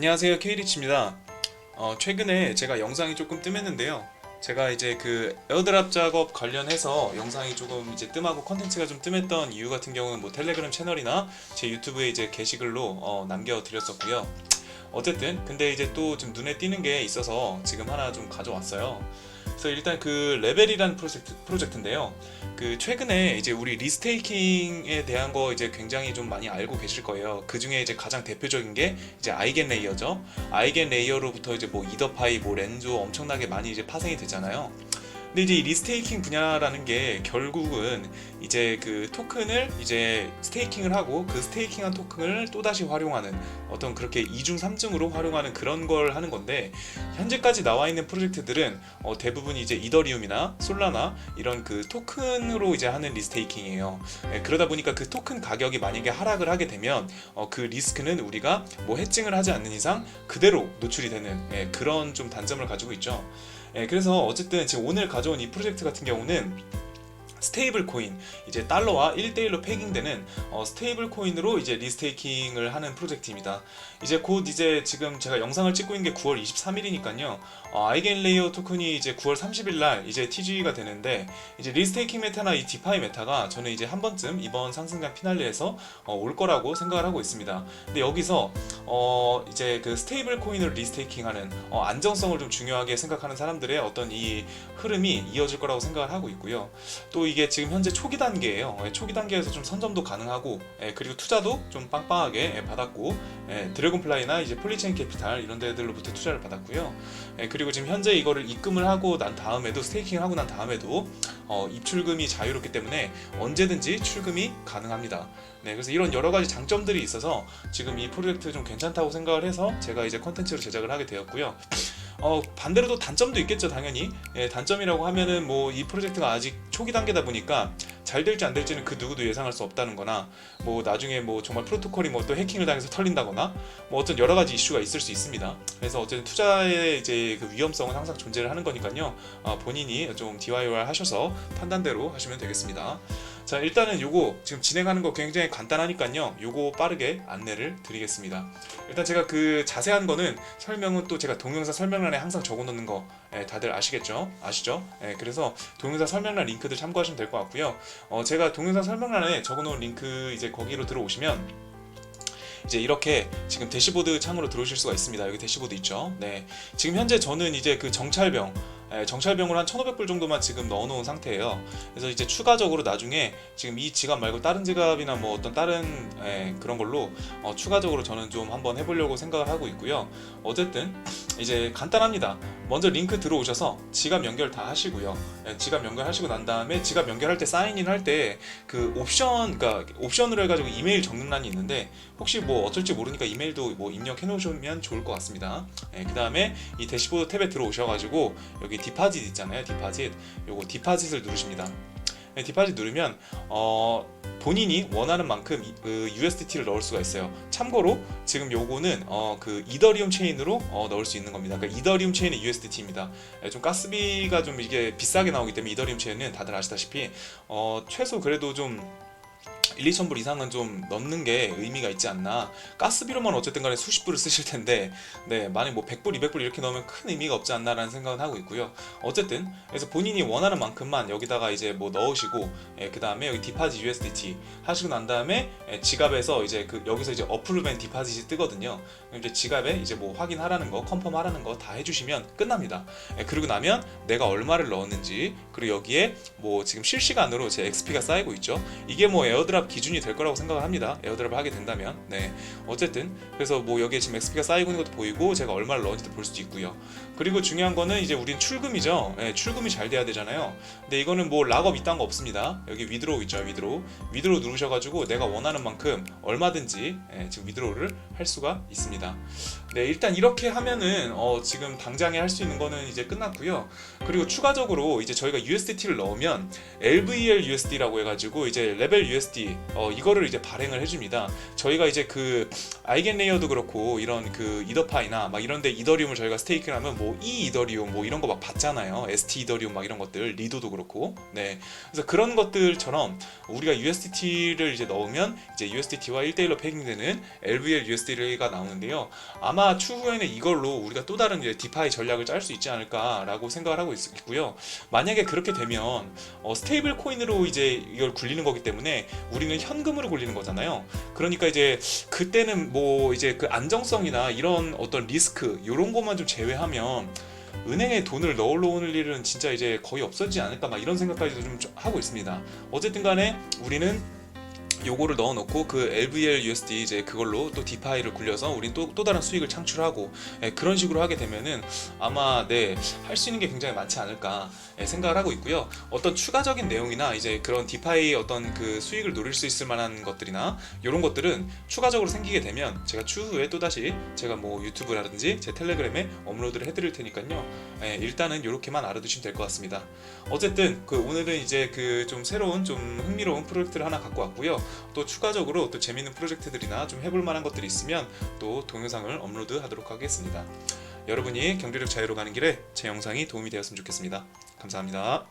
안녕하세요 케이리치입니다. 어, 최근에 제가 영상이 조금 뜸했는데요. 제가 이제 그 에어드랍 작업 관련해서 영상이 조금 이제 뜸하고 컨텐츠가 좀 뜸했던 이유 같은 경우는 뭐 텔레그램 채널이나 제 유튜브에 이제 게시글로 어, 남겨드렸었고요. 어쨌든 근데 이제 또 좀 눈에 띄는 게 있어서 지금 하나 좀 가져왔어요. 그래서 일단 그 레벨이라는 프로젝트 프로젝트인데요. 그 최근에 이제 우리 리스테이킹에 대한 거 이제 굉장히 좀 많이 알고 계실 거예요. 그 중에 이제 가장 대표적인 게 이제 아이겐 레이어죠. 아이겐 레이어로부터 이제 뭐 이더파이, 뭐 렌조 엄청나게 많이 이제 파생이 되잖아요. 근데 이제 이 리스테이킹 분야라는 게 결국은 이제 그 토큰을 이제 스테이킹을 하고 그 스테이킹한 토큰을 또 다시 활용하는 어떤 그렇게 2중 3중으로 활용하는 그런 걸 하는 건데 현재까지 나와 있는 프로젝트들은 어, 대부분 이제 이더리움이나 솔라나 이런 그 토큰으로 이제 하는 리스테이킹이에요. 예, 그러다 보니까 그 토큰 가격이 만약에 하락을 하게 되면 어, 그 리스크는 우리가 뭐 해칭을 하지 않는 이상 그대로 노출이 되는 예, 그런 좀 단점을 가지고 있죠. 예, 그래서 어쨌든 지금 오늘 가져온 이 프로젝트 같은 경우는 스테이블 코인 이제 달러와 1대1로 패깅되는 어, 스테이블 코인으로 이제 리스테이킹을 하는 프로젝트입니다. 이제 곧 이제 지금 제가 영상을 찍고 있는 게 9월 23일이니까요. 어, 아이겐 레이어 토큰이 이제 9월 30일 날 이제 TG가 되는데 이제 리스테이킹 메타나 이 디파이 메타가 저는 이제 한 번쯤 이번 상승장 피날레에서 어, 올 거라고 생각을 하고 있습니다. 근데 여기서 어, 이제 그 스테이블 코인을 리스테이킹하는 어, 안정성을 좀 중요하게 생각하는 사람들의 어떤 이 흐름이 이어질 거라고 생각을 하고 있고요. 또 이게 지금 현재 초기 단계예요. 예, 초기 단계에서 좀 선점도 가능하고 예, 그리고 투자도 좀 빵빵하게 예, 받았고 예, 드래곤플라이나 이제 폴리체인 캐피탈 이런 데들로부터 투자를 받았고요. 예, 그리고 지금 현재 이거를 입금을 하고 난 다음에도 스테이킹을 하고 난 다음에도 어, 입출금이 자유롭기 때문에 언제든지 출금이 가능합니다. 네, 그래서 이런 여러 가지 장점들이 있어서 지금 이 프로젝트 좀 괜찮다고 생각을 해서 제가 이제 컨텐츠로 제작을 하게 되었고요. 어, 반대로도 단점도 있겠죠, 당연히. 예, 단점이라고 하면은 뭐 이 프로젝트가 아직 초기 단계다 보니까 잘 될지 안 될지는 그 누구도 예상할 수 없다는 거나 뭐 나중에 뭐 정말 프로토콜이 뭐 또 해킹을 당해서 털린다거나 뭐 어떤 여러 가지 이슈가 있을 수 있습니다. 그래서 어쨌든 투자의 이제 그 위험성은 항상 존재를 하는 거니까요. 어, 본인이 좀 DIY 하셔서 판단대로 하시면 되겠습니다. 자, 일단은 요거 지금 진행하는 거 굉장히 간단하니까요. 요거 빠르게 안내를 드리겠습니다. 일단 제가 그 자세한 거는 설명은 또 제가 동영상 설명란에 항상 적어 놓는 거 예, 다들 아시겠죠? 아시죠? 예, 그래서 동영상 설명란 링크들 참고하시면 될 것 같고요. 어, 제가 동영상 설명란에 적어 놓은 링크 이제 거기로 들어오시면 이제 이렇게 지금 대시보드 창으로 들어오실 수가 있습니다. 여기 대시보드 있죠. 네. 지금 현재 저는 이제 그 정찰병 예, 정찰병으로 한 1,500불 정도만 지금 넣어놓은 상태예요. 그래서 이제 추가적으로 나중에 지금 이 지갑 말고 다른 지갑이나 뭐 어떤 다른 예, 그런 걸로 어, 추가적으로 저는 좀 한번 해보려고 생각을 하고 있고요. 어쨌든 이제 간단합니다. 먼저 링크 들어오셔서 지갑 연결 다 하시고요. 예, 지갑 연결하시고 난 다음에 지갑 연결할 때 사인인 할 때 그 옵션, 그러니까 옵션으로 해가지고 이메일 적는란이 있는데 혹시 뭐 어쩔지 모르니까 이메일도 뭐 입력해 놓으시면 좋을 것 같습니다. 예, 그 다음에 이 대시보드 탭에 들어오셔가지고 여기 디파짓 있잖아요. 디파짓. 요거 디파짓을 누르십니다. 네, 디파짓 누르면 어, 본인이 원하는 만큼 이- 그 USDT를 넣을 수가 있어요. 참고로 지금 요거는 어, 그 이더리움 체인으로 어, 넣을 수 있는 겁니다. 그러니까 이더리움 체인의 USDT입니다. 좀 가스비가 좀 이게 비싸게 나오기 때문에 이더리움 체인은 다들 아시다시피 어, 최소 그래도 좀 1, 2천 불 이상은 좀 넣는 게 의미가 있지 않나. 가스비로만 어쨌든 간에 수십 불을 쓰실 텐데, 네, 만약 뭐 100불, 200불 이렇게 넣으면 큰 의미가 없지 않나라는 생각은 하고 있고요. 어쨌든, 그래서 본인이 원하는 만큼만 여기다가 이제 뭐 넣으시고, 예, 그 다음에 여기 디파짓 USDT 하시고 난 다음에 예, 지갑에서 이제 그 여기서 이제 어플루벤 디파짓이 뜨거든요. 이제 지갑에 이제 뭐 확인하라는 거, 컨펌 하라는 거 다 해주시면 끝납니다. 예, 그리고 나면 내가 얼마를 넣었는지, 그리고 여기에 뭐 지금 실시간으로 제 XP가 쌓이고 있죠. 이게 뭐 에어드랍 기준이 될 거라고 생각을 합니다. 에어드랍을 하게 된다면. 네. 어쨌든 그래서 뭐 여기에 지금 XP가 쌓이고 있는 것도 보이고 제가 얼마를 넣었는지도 볼 수도 있고요. 그리고 중요한 거는 이제 우린 출금이죠. 예, 출금이 잘 돼야 되잖아요. 근데 이거는 뭐 락업 이딴 거 없습니다. 여기 위드로우 있죠. 위드로우. 위드로우 누르셔 가지고 내가 원하는 만큼 얼마든지 예, 지금 위드로우를 할 수가 있습니다. 네, 일단 이렇게 하면은 어, 지금 당장에 할 수 있는 거는 이제 끝났고요. 그리고 추가적으로 이제 저희가 USDT를 넣으면 LVL USD라고 해가지고 이제 레벨 USD 어, 이거를 이제 발행을 해줍니다. 저희가 이제 그 아이겐 레이어도 그렇고 이런 그 이더파이나 막 이런데 이더리움을 저희가 스테이크를 하면 뭐 이 이더리움 뭐 이런 거막 받잖아요. ST 이더리움 막 이런 것들 리도도 그렇고 네 그래서 그런 것들처럼 우리가 USDT를 이제 넣으면 이제 USDT와 1대1로 패깅되는 LVL USD가 나오는데요. 아마 추후에는 이걸로 우리가 또 다른 이제 디파이 전략을 짤 수 있지 않을까라고 생각을 하고 있, 있고요. 만약에 그렇게 되면 어, 스테이블 코인으로 이제 이걸 굴리는 거기 때문에 우리는 현금으로 굴리는 거잖아요. 그러니까 이제 그때는 뭐 이제 그 안정성이나 이런 어떤 리스크 이런 것만 좀 제외하면 은행에 돈을 넣어놓을 일은 진짜 이제 거의 없어지지 않을까 막 이런 생각까지도 좀 하고 있습니다. 어쨌든 간에 우리는 요거를 넣어놓고 그 LVL USD 이제 그걸로 또 디파이를 굴려서 우린 또, 또 다른 수익을 창출하고 예, 그런 식으로 하게 되면은 아마 네 할 수 있는 게 굉장히 많지 않을까 예, 생각을 하고 있고요. 어떤 추가적인 내용이나 이제 그런 디파이 어떤 그 수익을 노릴 수 있을 만한 것들이나 이런 것들은 추가적으로 생기게 되면 제가 추후에 또 다시 제가 뭐 유튜브라든지 제 텔레그램에 업로드를 해드릴 테니까요. 예, 일단은 이렇게만 알아두시면 될 것 같습니다. 어쨌든 그 오늘은 이제 그 좀 새로운 좀 흥미로운 프로젝트를 하나 갖고 왔고요. 또 추가적으로 또 재밌는 프로젝트들이나 좀 해볼 만한 것들이 있으면 또 동영상을 업로드 하도록 하겠습니다. 여러분이 경제력 자유로 가는 길에 제 영상이 도움이 되었으면 좋겠습니다. 감사합니다.